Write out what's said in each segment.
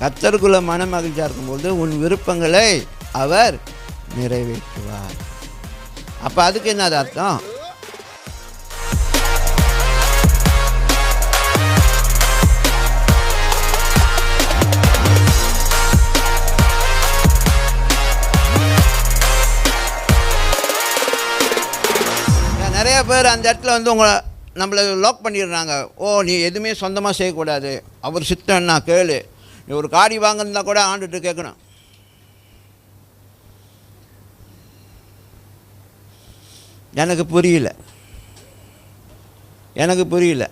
கத்தருக்குள்ள மன மகிழ்ச்சியாக இருக்கும்போது உன் விருப்பங்களை அவர் நிறைவேற்றுவார். அப்போ அதுக்கு என்னது அர்த்தம்? நிறைய பேர் அந்த இடத்துல வந்து உங்களை நம்மளை லாக் பண்ணிடுறாங்க. ஓ நீ எதுவுமே சொந்தமாக செய்யக்கூடாது. அவர் சித்தம்னா கேளு. நீ ஒரு காடி வாங்கினா கூட ஆண்டுட்டு கேட்கணும் எனக்கு புரியல. எனக்கு புரியல.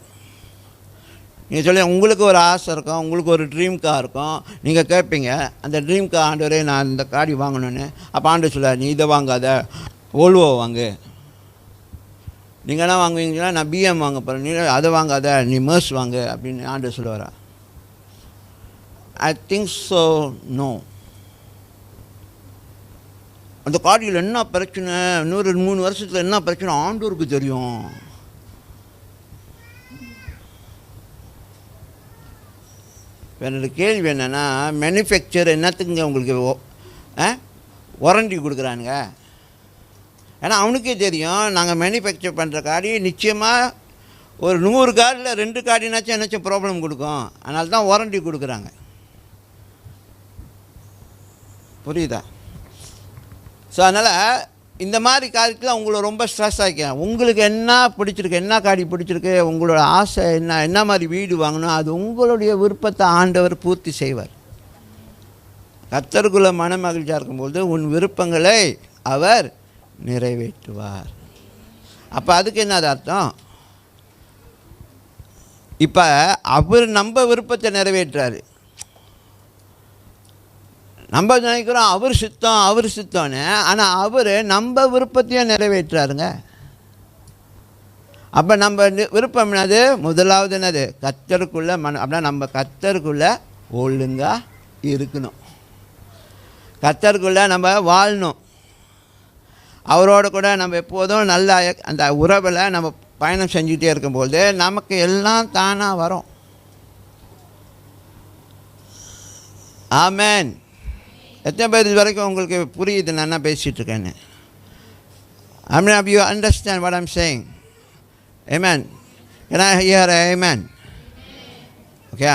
நீங்கள் சொல்லி உங்களுக்கு ஒரு ஆசை இருக்கும் உங்களுக்கு ஒரு ட்ரீம் கார் இருக்கும். நீங்கள் கேட்பீங்க அந்த ட்ரீம் கார் ஆண்டவரே நான் இந்த காடி வாங்கணுன்னு அப்போ ஆண்டு சொல்ல நீ இதை வாங்காத ஓல்வோ வாங்கு. நீங்கள் என்ன வாங்குவீங்கன்னா நான் பிஎம் வாங்க போகிறேன் நீ அதை வாங்காத நீ மேர்ஸ் வாங்கு அப்படின்னு ஆண்டு சொல்லுவாரா? ஐ திங்க் ஸோ நோ அந்த காடியில் என்ன பிரச்சனை? இன்னொரு மூணு வருஷத்தில் என்ன பிரச்சனை? ஆண்டோருக்கு தெரியும். என்னோட கேள்வி என்னென்னா மேனுஃபேக்சர் என்னத்துக்குங்க உங்களுக்கு வாரண்டி கொடுக்குறானுங்க. ஏன்னா அவனுக்கே தெரியும் நாங்கள் மேனுஃபேக்சர் பண்ணுற காடி நிச்சயமாக ஒரு நூறு காரில் ரெண்டு காடினாச்சும் என்னாச்சும் ப்ராப்ளம் கொடுக்கும். அதனால தான் வாரண்டி கொடுக்குறாங்க. புரியுதா? ஸோ அதனால் இந்த மாதிரி காரியத்தில் உங்களை ரொம்ப ஸ்ட்ரெஸ் ஆக்கிக்கிறேன் உங்களுக்கு என்ன பிடிச்சிருக்கு என்ன காடி பிடிச்சிருக்கு உங்களோட ஆசை என்ன என்ன மாதிரி வீடு வாங்கணும் அது உங்களுடைய விருப்பத்தை ஆண்டவர் பூர்த்தி செய்வார். கத்தருக்குள்ள மன மகிழ்ச்சியாக இருக்கும்போது உன் விருப்பங்களை அவர் நிறைவேற்றுவார். அப்போ அதுக்கு என்னது அர்த்தம்? இப்போ அவர் நம்ம விருப்பத்தை நிறைவேற்றுறாரு. நம்ம நினைக்கிறோம் அவர் சுத்தம் அவர் சுத்தம்னு. ஆனால் அவர் நம்ம விருப்பத்தையும் நிறைவேற்றுறாருங்க அப்போ நம்ம விருப்பம் என்னது? முதலாவது என்னது? கத்தருக்குள்ளே மன அப்படின்னா நம்ம கத்தருக்குள்ளே ஒழுங்காக இருக்கணும். கத்தருக்குள்ளே நம்ம வாழணும். அவரோட கூட நம்ம எப்போதும் நல்ல அந்த உறவில் நம்ம பயணம் செஞ்சுக்கிட்டே இருக்கும்போது நமக்கு எல்லாம் தானாக வரும். ஆமேன். எத்தனை பேர் இது வரைக்கும் உங்களுக்கு புரியுது நான் என்ன பேசிகிட்டு இருக்கேன்னு I mean of you understand what I'm saying ஏமேன் கேன் ஐ ஹியர் ஏமேன் ஓகே